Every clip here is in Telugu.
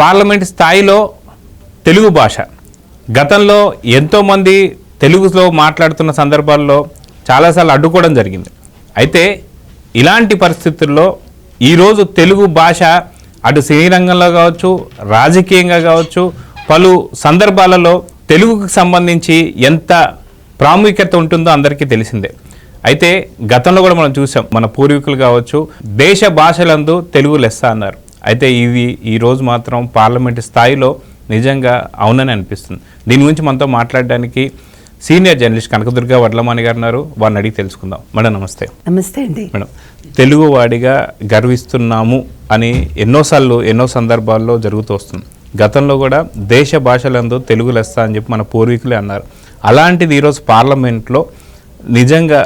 పార్లమెంట్ స్థాయిలో తెలుగు భాష. గతంలో ఎంతోమంది తెలుగులో మాట్లాడుతున్న సందర్భాల్లో చాలాసార్లు అడ్డుకోవడం జరిగింది. అయితే ఇలాంటి పరిస్థితుల్లో ఈరోజు తెలుగు భాష అటు సినీ రంగంలో కావచ్చు రాజకీయంగా కావచ్చు పలు సందర్భాలలో తెలుగుకు సంబంధించి ఎంత ప్రాముఖ్యత ఉంటుందో అందరికీ తెలిసిందే. అయితే గతంలో కూడా మనం చూసాం మన పూర్వీకులు కావచ్చు దేశ భాషలందు తెలుగు లెస్స అన్నారు. అయితే ఇది ఈ రోజు మాత్రం పార్లమెంటు స్థాయిలో నిజంగా అవునని అనిపిస్తుంది. దీని గురించి మనతో మాట్లాడడానికి సీనియర్ జర్నలిస్ట్ కనకదుర్గ వడ్లమాని గారు ఉన్నారు. వారిని అడిగి తెలుసుకుందాం. మేడం నమస్తే. నమస్తే అండి. మేడం తెలుగు వాడిగా గర్విస్తున్నాము అని ఎన్నోసార్లు ఎన్నో సందర్భాల్లో జరుగుతూ వస్తుంది. గతంలో కూడా దేశ భాషలందు తెలుగు లెస్స అని చెప్పి మన పూర్వీకులే అన్నారు. అలాంటిది ఈరోజు పార్లమెంట్లో నిజంగా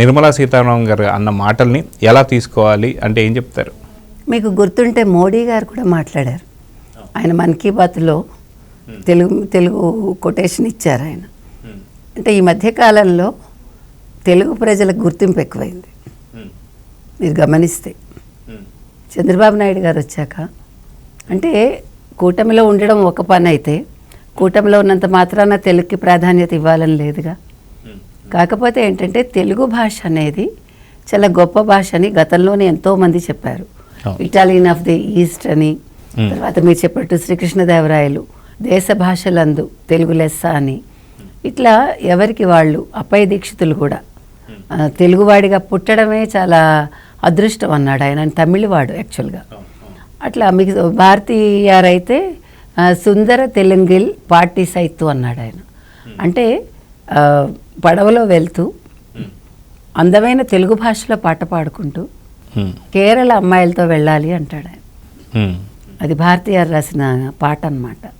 నిర్మలా సీతారామన్ గారు అన్న మాటల్ని ఎలా తీసుకోవాలి అంటే ఏం చెప్తారు? మీకు గుర్తుంటే మోడీ గారు కూడా మాట్లాడారు. ఆయన మన్ కీ బాత్లో తెలుగు తెలుగు కొటేషన్ ఇచ్చారు ఆయన. అంటే ఈ మధ్యకాలంలో తెలుగు ప్రజలకు గుర్తింపు ఎక్కువైంది. మీరు గమనిస్తే. చంద్రబాబు నాయుడు గారు వచ్చాక అంటే కూటమిలో ఉండడం ఒక పని అయితే కూటమిలో ఉన్నంత మాత్రాన తెలుగుకి ప్రాధాన్యత ఇవ్వాలని లేదుగా. కాకపోతే ఏంటంటే తెలుగు భాష అనేది చాలా గొప్ప భాష అని గతంలోనే ఎంతోమంది చెప్పారు. ఇటాలియన్ ఆఫ్ ది ఈస్ట్ అని తర్వాత మీరు చెప్పినట్టు శ్రీకృష్ణదేవరాయలు దేశ భాషలందు తెలుగు లెస్స అని. ఇట్లా ఎవరికి వాళ్ళు అప్పయ్య దీక్షితులు కూడా. తెలుగువాడిగా పుట్టడమే చాలా అదృష్టం అన్నాడు ఆయన తమిళవాడు యాక్చువల్గా అట్లా మీకు భారతీయారైతే సుందర తెలుంగిల్ పార్టీ సైత్తు అన్నాడు ఆయన. అంటే పడవలో వెళ్తూ అందమైన తెలుగు భాషలో పాట పాడుకుంటూ. కేరళ అమ్మాయిలతో వెళ్ళాలి అంటాడు ఆయన. అది భారతీయార్ రాసిన పాట అన్నమాట.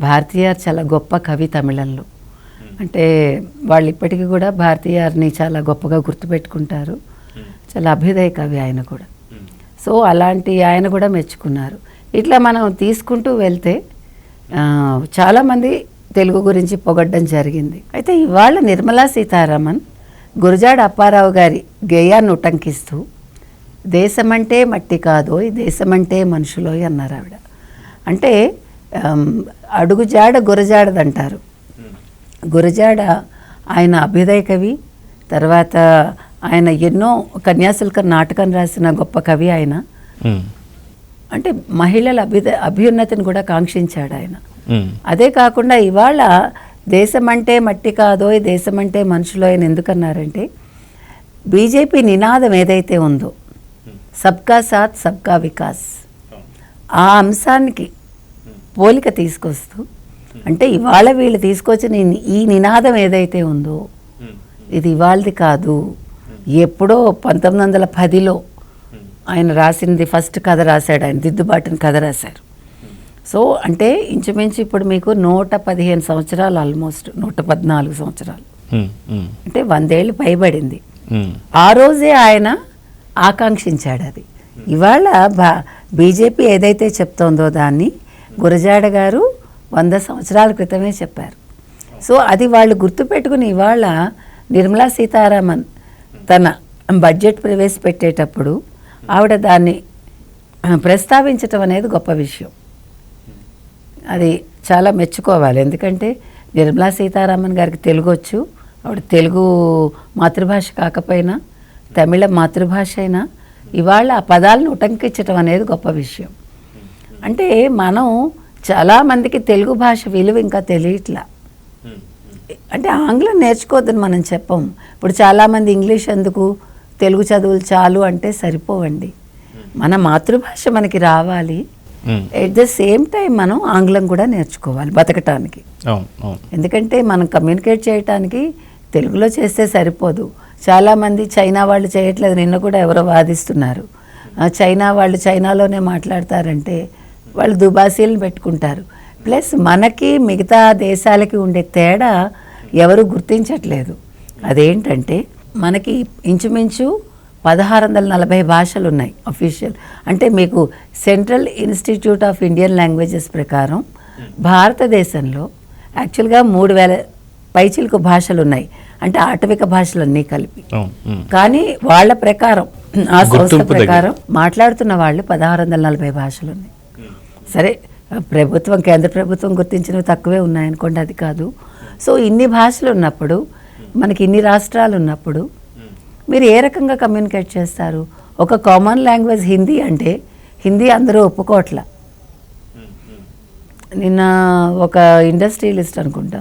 భారతీయార్ చాలా గొప్ప కవి తమిళంలో. అంటే వాళ్ళు ఇప్పటికీ కూడా భారతీయార్ని చాలా గొప్పగా గుర్తుపెట్టుకుంటారు. చాలా అభ్యుదయ కవి ఆయన కూడా. సో అలాంటి ఆయన కూడా మెచ్చుకున్నారు. ఇట్లా మనం తీసుకుంటూ వెళ్తే చాలామంది తెలుగు గురించి పొగడ్డం జరిగింది. అయితే ఇవాళ నిర్మలా సీతారామన్ గురజాడ అప్పారావు గారి గేయాన్ని ఉటంకిస్తూ దేశమంటే మట్టి కాదోయ్ దేశమంటే మనుషులోయ్ అన్నారు ఆవిడ అంటే అడుగుజాడ గురజాడదంటారు గురజాడ ఆయన అభ్యుదయ కవి తర్వాత ఆయన ఎన్నో కన్యాశుల్కర్ నాటకం రాసిన గొప్ప కవి ఆయన. అంటే మహిళల అభ్యుద అభ్యున్నతిని కూడా కాంక్షించాడు ఆయన. అదే కాకుండా ఇవాళ దేశం అంటే మట్టి కాదో ఈ దేశం అంటే మనుషులో అని ఎందుకన్నారంటే బీజేపీ నినాదం ఏదైతే ఉందో సబ్కా సాత్ సబ్కా వికాస్. ఆ అంశానికి పోలిక తీసుకొస్తూ అంటే ఇవాళ వీళ్ళు తీసుకొచ్చిన ఈ- నినాదం ఏదైతే ఉందో ఇది ఇవాళది కాదు. ఎప్పుడో పంతొమ్మిది వందల పదిలో ఆయన రాసింది ఫస్ట్ కథ రాశాడు ఆయన దిద్దుబాటుని కథ రాశారు. సో అంటే ఇంచుమించు ఇప్పుడు మీకు నూట పదిహేను సంవత్సరాలు ఆల్మోస్ట్ నూట పద్నాలుగు సంవత్సరాలు. అంటే వందేళ్ళు పైబడింది. ఆ రోజే ఆయన ఆకాంక్షించాడు అది. ఇవాళ బా బీజేపీ ఏదైతే చెప్తోందో దాన్ని గురజాడ గారు వంద సంవత్సరాల క్రితమే చెప్పారు. సో అది వాళ్ళు గుర్తుపెట్టుకుని ఇవాళ నిర్మలా సీతారామన్ తన బడ్జెట్ ప్రవేశపెట్టేటప్పుడు ఆవిడ దాన్ని ప్రస్తావించటం అనేది గొప్ప విషయం. అది చాలా మెచ్చుకోవాలి. ఎందుకంటే నిర్మలా సీతారామన్ గారికి తెలుగు వచ్చు ఆవిడ తెలుగు మాతృభాష కాకపోయినా తమిళ మాతృభాష అయినా ఇవాళ ఆ పదాలను ఉటంకించటం అనేది గొప్ప విషయం. అంటే మనం చాలామందికి తెలుగు భాష విలువ ఇంకా తెలియట్లా. అంటే ఆంగ్లం నేర్చుకోవద్దని మనం చెప్పం. ఇప్పుడు చాలామంది ఇంగ్లీష్ ఎందుకు? తెలుగు చదువులు చాలు అంటే సరిపోవండి. మన మాతృభాష మనకి రావాలి. ఎట్ ద సేమ్ టైం మనం ఆంగ్లం కూడా నేర్చుకోవాలి బతకటానికి. ఎందుకంటే మనం కమ్యూనికేట్ చేయటానికి తెలుగులో చేస్తే సరిపోదు. చాలామంది చైనా వాళ్ళు చేయట్లేదు. నిన్న కూడా ఎవరో వాదిస్తున్నారు. చైనా వాళ్ళు చైనాలోనే మాట్లాడతారంటే వాళ్ళు దుబాసీలను పెట్టుకుంటారు. ప్లస్ మనకి మిగతా దేశాలకి ఉండే తేడా ఎవరు గుర్తించట్లేదు. అదేంటంటే మనకి ఇంచుమించు పదహారు వందల నలభై భాషలు ఉన్నాయి అఫీషియల్ అంటే మీకు central institute of Indian languages ప్రకారం భారతదేశంలో యాక్చువల్గా మూడు వేల పైచిలకు భాషలు ఉన్నాయి. అంటే ఆటవిక భాషలన్నీ కలిపి. అవును హ్మ్. కానీ వాళ్ళ ప్రకారం ఆ సంస్థ. ప్రకారం మాట్లాడుతున్న వాళ్ళు పదహారు వందల నలభై భాషలు ఉన్నాయి సరే ప్రభుత్వం కేంద్ర ప్రభుత్వం గుర్తించినవి తక్కువే ఉన్నాయనుకోండి అది కాదు. సో ఇన్ని భాషలు ఉన్నప్పుడు మనకి ఇన్ని రాష్ట్రాలు ఉన్నప్పుడు మీరు ఏ రకంగా కమ్యూనికేట్ చేస్తారు? ఒక కామన్ లాంగ్వేజ్ హిందీ అంటే హిందీ అందరూ ఒప్పుకోవట్ల నిన్న ఒక ఇండస్ట్రియలిస్ట్ అనుకుంటా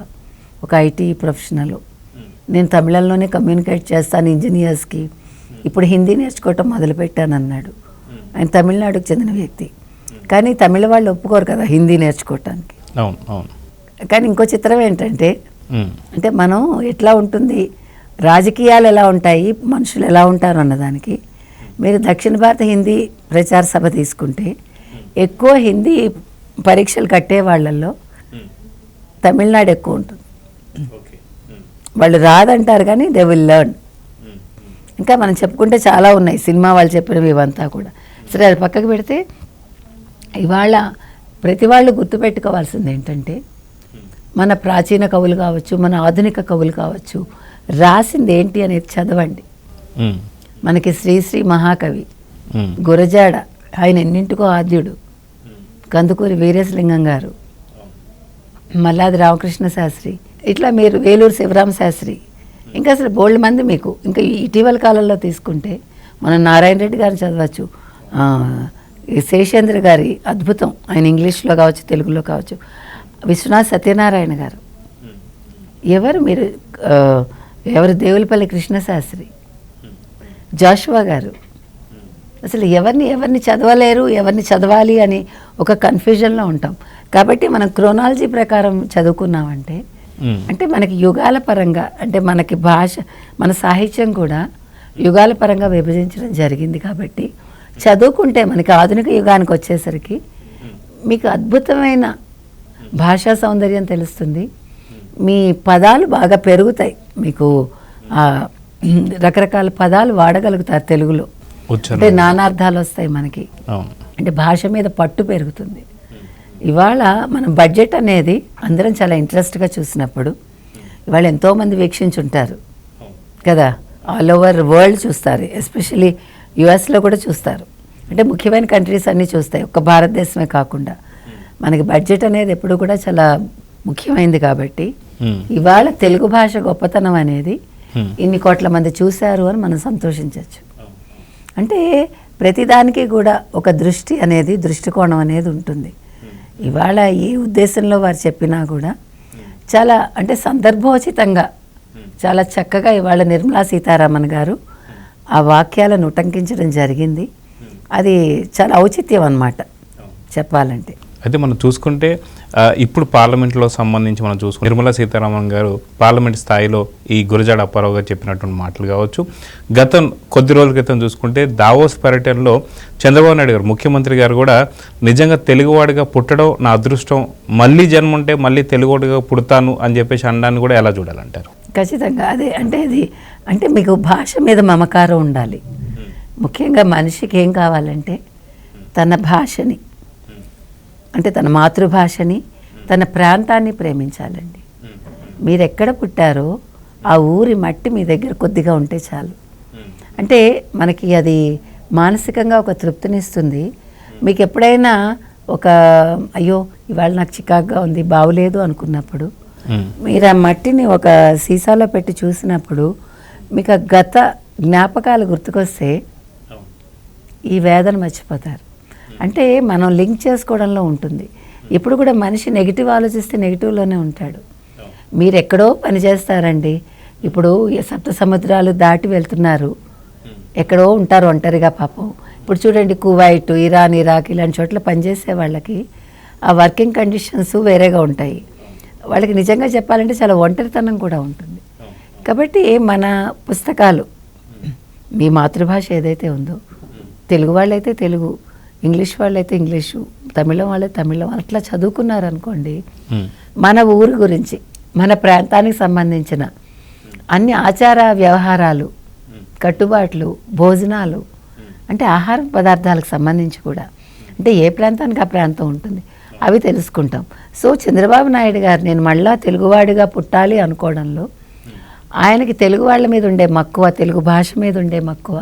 ఒక ఐటీ ప్రొఫెషనల్. నేను తమిళంలోనే కమ్యూనికేట్ చేస్తాను ఇంజనీర్స్కి. ఇప్పుడు హిందీ నేర్చుకోవటం మొదలుపెట్టాను అన్నాడు ఆయన తమిళనాడుకు చెందిన వ్యక్తి. కానీ తమిళ వాళ్ళు ఒప్పుకోరు కదా హిందీ నేర్చుకోవటానికి. కానీ ఇంకో చిత్రం ఏంటంటే అంటే మనం ఎట్లా ఉంటుంది రాజకీయాలు ఎలా ఉంటాయి మనుషులు ఎలా ఉంటారు అన్నదానికి మీరు దక్షిణ భారత హిందీ ప్రచార సభ తీసుకుంటే ఎక్కువ హిందీ పరీక్షలు కట్టే వాళ్ళల్లో తమిళనాడు ఎక్కువ ఉంటుంది. వాళ్ళు రాదంటారు కానీ దే విల్ లెర్న్ ఇంకా మనం చెప్పుకుంటే చాలా ఉన్నాయి. సినిమా వాళ్ళు చెప్పినవి ఇవంతా కూడా. సరే అది పక్కకు పెడితే ఇవాళ ప్రతి వాళ్ళు గుర్తుపెట్టుకోవాల్సింది ఏంటంటే మన ప్రాచీన కవులు కావచ్చు మన ఆధునిక కవులు కావచ్చు రాసింది ఏంటి అనేది చదవండి. మనకి శ్రీశ్రీ మహాకవి గురజాడ ఆయన ఎన్నింటికో ఆద్యుడు. కందుకూరి వీరేశలింగం గారు. మల్లాది రామకృష్ణ శాస్త్రి ఇట్లా మీరు వేలూరు శివరామ శాస్త్రి. ఇంకా అసలు బోల్డ్ మంది మీకు. ఇంకా ఇటీవల కాలంలో తీసుకుంటే మనం నారాయణ రెడ్డి గారిని చదవచ్చు. శేషేంద్ర గారి అద్భుతం. ఆయన ఇంగ్లీష్లో కావచ్చు తెలుగులో కావచ్చు. విశ్వనాథ్ సత్యనారాయణ గారు. ఎవరు మీరు? ఎవరు? దేవులపల్లి కృష్ణశాస్త్రి జాషువా గారు. అసలు ఎవరిని ఎవరిని చదవలేరు ఎవరిని చదవాలి అని ఒక కన్ఫ్యూజన్లో ఉంటాం. కాబట్టి మనం క్రోనాలజీ ప్రకారం చదువుకున్నామంటే అంటే మనకి యుగాల పరంగా అంటే మనకి భాష మన సాహిత్యం కూడా యుగాల పరంగా విభజించడం జరిగింది కాబట్టి చదువుకుంటే మనకి ఆధునిక యుగానికి వచ్చేసరికి మీకు అద్భుతమైన భాషా సౌందర్యం తెలుస్తుంది. మీ పదాలు బాగా పెరుగుతాయి. మీకు రకరకాల పదాలు వాడగలుగుతారు తెలుగులో. అంటే నానార్థాలు వస్తాయి మనకి. అంటే భాష మీద పట్టు పెరుగుతుంది. ఇవాళ మన బడ్జెట్ అనేది అందరం చాలా ఇంట్రెస్ట్గా చూసినప్పుడు ఇవాళ ఎంతోమంది వీక్షించుంటారు. కదా? ఆల్ ఓవర్ వరల్డ్ చూస్తారు. ఎస్పెషలీ యుఎస్లో కూడా చూస్తారు. అంటే ముఖ్యమైన కంట్రీస్ అన్నీ చూస్తాయి. ఒక్క భారతదేశమే కాకుండా. మనకి బడ్జెట్ అనేది ఎప్పుడు కూడా చాలా ముఖ్యమైనది కాబట్టి ఉమ్, ఇవాళ తెలుగు భాష గొప్పతనం అనేది Hmm. ఇన్ని కోట్ల మంది చూశారు అని మనం సంతోషించవచ్చు అంటే ప్రతిదానికి కూడా ఒక దృష్టి అనేది దృష్టికోణం అనేది ఉంటుంది. ఇవాళ ఏ ఉద్దేశంలో వారు చెప్పినా కూడా చాలా అంటే సందర్భోచితంగా చాలా చక్కగా ఇవాళ నిర్మలా సీతారామన్ గారు ఆ వాక్యాలను ఉటంకించడం జరిగింది. అది చాలా ఔచిత్యం అన్నమాట చెప్పాలంటే. అయితే మనం చూసుకుంటే ఇప్పుడు పార్లమెంట్లో సంబంధించి మనం చూసుకుంటే నిర్మలా సీతారామన్ గారు పార్లమెంట్ స్థాయిలో ఈ గురజాడ అప్పారావు గారు చెప్పినటువంటి మాటలు కావచ్చు. గతం కొద్ది రోజుల క్రితం చూసుకుంటే దావోస్ పర్యటనలో చంద్రబాబు నాయుడు గారు ముఖ్యమంత్రి గారు కూడా నిజంగా తెలుగువాడిగా పుట్టడం నా అదృష్టం. మళ్ళీ జన్మ ఉంటే మళ్ళీ తెలుగువాడిగా పుడతాను అని చెప్పేసి అనడాన్ని కూడా ఎలా చూడాలంటారు? ఖచ్చితంగా అదే. అంటే ఇది అంటే మీకు భాష మీద మమకారం ఉండాలి. ముఖ్యంగా మనిషికి ఏం కావాలంటే తన భాషని. అంటే తన మాతృభాషని తన ప్రాంతాన్ని ప్రేమించాలండి. మీరు ఎక్కడ పుట్టారో ఆ ఊరి మట్టి మీ దగ్గర కొద్దిగా ఉంటే చాలు. అంటే మనకి అది మానసికంగా ఒక తృప్తినిస్తుంది. మీకు ఎప్పుడైనా ఒక అయ్యో ఇవాళ నాకు చికాగ్గా ఉంది బాగులేదు అనుకున్నప్పుడు మీరు ఆ మట్టిని ఒక సీసాలో పెట్టి చూసినప్పుడు మీకు ఆ గత జ్ఞాపకాలు గుర్తుకొస్తే ఈ వేదన మర్చిపోతారు. అంటే మనం లింక్ చేసుకోవడంలో ఉంటుంది. ఇప్పుడు కూడా మనిషి నెగిటివ్ ఆలోచిస్తే నెగిటివ్లోనే ఉంటాడు. మీరు ఎక్కడో పని చేస్తారండి. ఇప్పుడు సప్త సముద్రాలు దాటి వెళ్తున్నారు. ఎక్కడో ఉంటారు ఒంటరిగా పాపం. ఇప్పుడు చూడండి కువైట్ ఇరాన్ ఇరాక్ ఇలాంటి చోట్ల పనిచేసే వాళ్ళకి ఆ వర్కింగ్ కండిషన్స్ వేరేగా ఉంటాయి. వాళ్ళకి నిజంగా చెప్పాలంటే చాలా ఒంటరితనం కూడా ఉంటుంది. కాబట్టి మన పుస్తకాలు మీ మాతృభాష ఏదైతే ఉందో తెలుగు వాళ్ళైతే తెలుగు ఇంగ్లీష్ వాళ్ళైతే ఇంగ్లీషు తమిళం వాళ్ళే తమిళం అట్లా చదువుకున్నారు అనుకోండి ఉమ్, మన ఊరు గురించి మన ప్రాంతానికి సంబంధించిన అన్ని ఆచార వ్యవహారాలు కట్టుబాట్లు భోజనాలు అంటే ఆహార పదార్థాలకు సంబంధించి కూడా అంటే ఏ ప్రాంతానికి ఆ ప్రాంతం ఉంటుంది అవి తెలుసుకుంటాం. సో చంద్రబాబు నాయుడు గారు నేను మళ్ళా తెలుగువాడిగా పుట్టాలి అనుకోవడంలో ఆయనకి తెలుగు వాళ్ళ మీద ఉండే మక్కువ తెలుగు భాష మీద ఉండే మక్కువ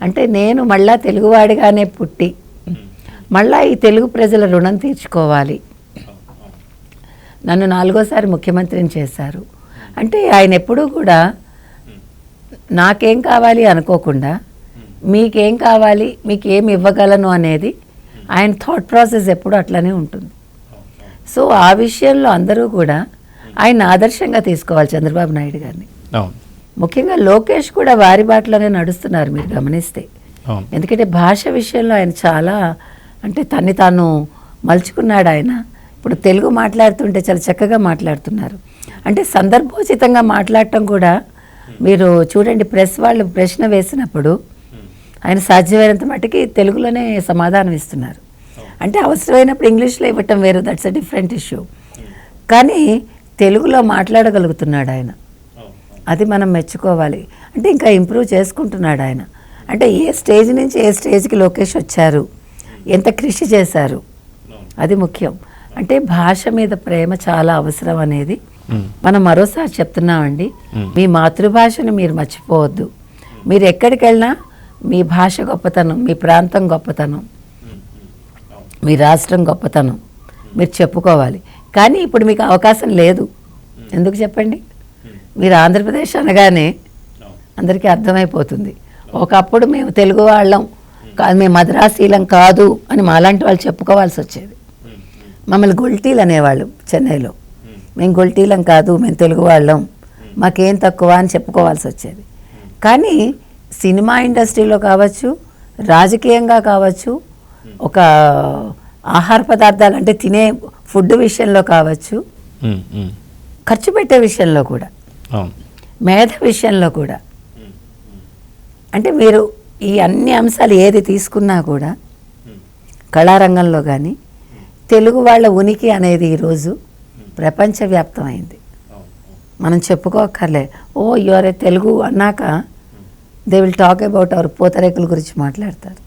అంటే నేను మళ్ళా తెలుగువాడిగానే పుట్టి మళ్ళా ఈ తెలుగు ప్రజల రుణం తీర్చుకోవాలి. నన్ను నాలుగోసారి ముఖ్యమంత్రిని చేశారు. అంటే ఆయన ఎప్పుడూ కూడా నాకేం కావాలి అనుకోకుండా మీకేం కావాలి మీకు ఏం ఇవ్వగలను అనేది ఆయన థాట్ ప్రాసెస్ ఎప్పుడు అట్లనే ఉంటుంది. సో ఆ విషయంలో అందరూ కూడా ఆయన ఆదర్శంగా తీసుకోవాలి చంద్రబాబు నాయుడు గారిని. ముఖ్యంగా లోకేష్ కూడా వారి బాటలోనే నడుస్తున్నారు మీరు గమనిస్తే. ఎందుకంటే భాష విషయంలో ఆయన చాలా అంటే తన్ని తాను మలుచుకున్నాడు ఆయన. ఇప్పుడు తెలుగు మాట్లాడుతుంటే చాలా చక్కగా మాట్లాడుతున్నారు. అంటే సందర్భోచితంగా మాట్లాడటం కూడా మీరు చూడండి ప్రెస్ వాళ్ళు ప్రశ్న వేసినప్పుడు ఆయన సాధ్యమైనంత మట్టుకి తెలుగులోనే సమాధానం ఇస్తున్నారు. అంటే అవసరమైనప్పుడు ఇంగ్లీష్లో ఇవ్వటం వేరు దట్స్ అ డిఫరెంట్ ఇష్యూ కానీ తెలుగులో మాట్లాడగలుగుతున్నాడు ఆయన. అది మనం మెచ్చుకోవాలి. అంటే ఇంకా ఇంప్రూవ్ చేసుకుంటున్నాడు ఆయన. అంటే ఏ స్టేజ్ నుంచి ఏ స్టేజ్కి లోకేష్ వచ్చారు? ఎంత కృషి చేశారు? అది ముఖ్యం. అంటే భాష మీద ప్రేమ చాలా అవసరం అనేది. మనం మరోసారి చెప్తున్నామండి. మీ మాతృభాషను మీరు మర్చిపోవద్దు. మీరు ఎక్కడికి వెళ్ళినా మీ భాష గొప్పతనం మీ ప్రాంతం గొప్పతనం మీ రాష్ట్రం గొప్పతనం మీరు చెప్పుకోవాలి. కానీ ఇప్పుడు మీకు అవకాశం లేదు. ఎందుకు చెప్పండి? మీరు ఆంధ్రప్రదేశ్ అనగానే అందరికీ అర్థమైపోతుంది. ఒకప్పుడు మేము తెలుగు వాళ్ళం. కాదు మేము మద్రాసీలం కాదు అని మాలాంటి వాళ్ళు చెప్పుకోవాల్సి వచ్చేది. మమ్మల్ని గుల్టీలు అనేవాళ్ళు చెన్నైలో. మేము గుల్టీలం కాదు మేము తెలుగు వాళ్ళం. మాకేం తక్కువ అని చెప్పుకోవాల్సి వచ్చేది. కానీ సినిమా ఇండస్ట్రీలో కావచ్చు రాజకీయంగా కావచ్చు ఒక ఆహార పదార్థాలు అంటే తినే ఫుడ్ విషయంలో కావచ్చు. ఖర్చు పెట్టే విషయంలో కూడా మేధ విషయంలో కూడా. అంటే మీరు ఈ అన్ని అంశాలు ఏది తీసుకున్నా కూడా కళారంగంలో కానీ తెలుగు వాళ్ళ ఉనికి అనేది ఈరోజు ప్రపంచవ్యాప్తమైంది. మనం చెప్పుకోక్కర్లే. ఓ యువర్ తెలుగు అన్నాక they will talk about our పూతరేకుల గురించి మాట్లాడతారు.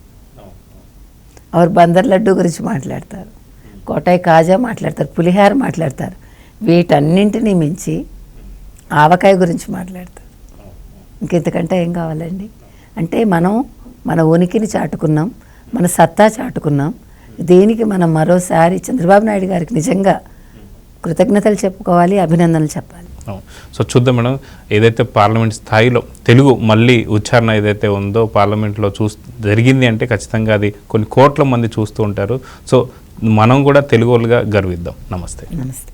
అవర్ బందర్ లడ్డు గురించి మాట్లాడతారు. కోటాయి కాజా మాట్లాడతారు. పులిహార మాట్లాడతారు. వీటన్నింటినీ మించి ఆవకాయ గురించి మాట్లాడతారు. ఇంకెంతకంటే ఏం కావాలండి? అంటే మనం మన ఉనికిని చాటుకున్నాం మన సత్తా చాటుకున్నాం. దీనికి మనం మరోసారి చంద్రబాబు నాయుడు గారికి నిజంగా కృతజ్ఞతలు చెప్పుకోవాలి అభినందనలు చెప్పాలి. సో చూద్దాం మేడం ఏదైతే పార్లమెంట్ స్థాయిలో తెలుగు మళ్ళీ ఉచ్చారణ ఏదైతే ఉందో పార్లమెంట్లో చూ జరిగింది అంటే ఖచ్చితంగా అది కొన్ని కోట్ల మంది చూస్తూ ఉంటారు. సో మనం కూడా తెలుగు వాళ్ళుగా గర్విద్దాం. నమస్తే. నమస్తే.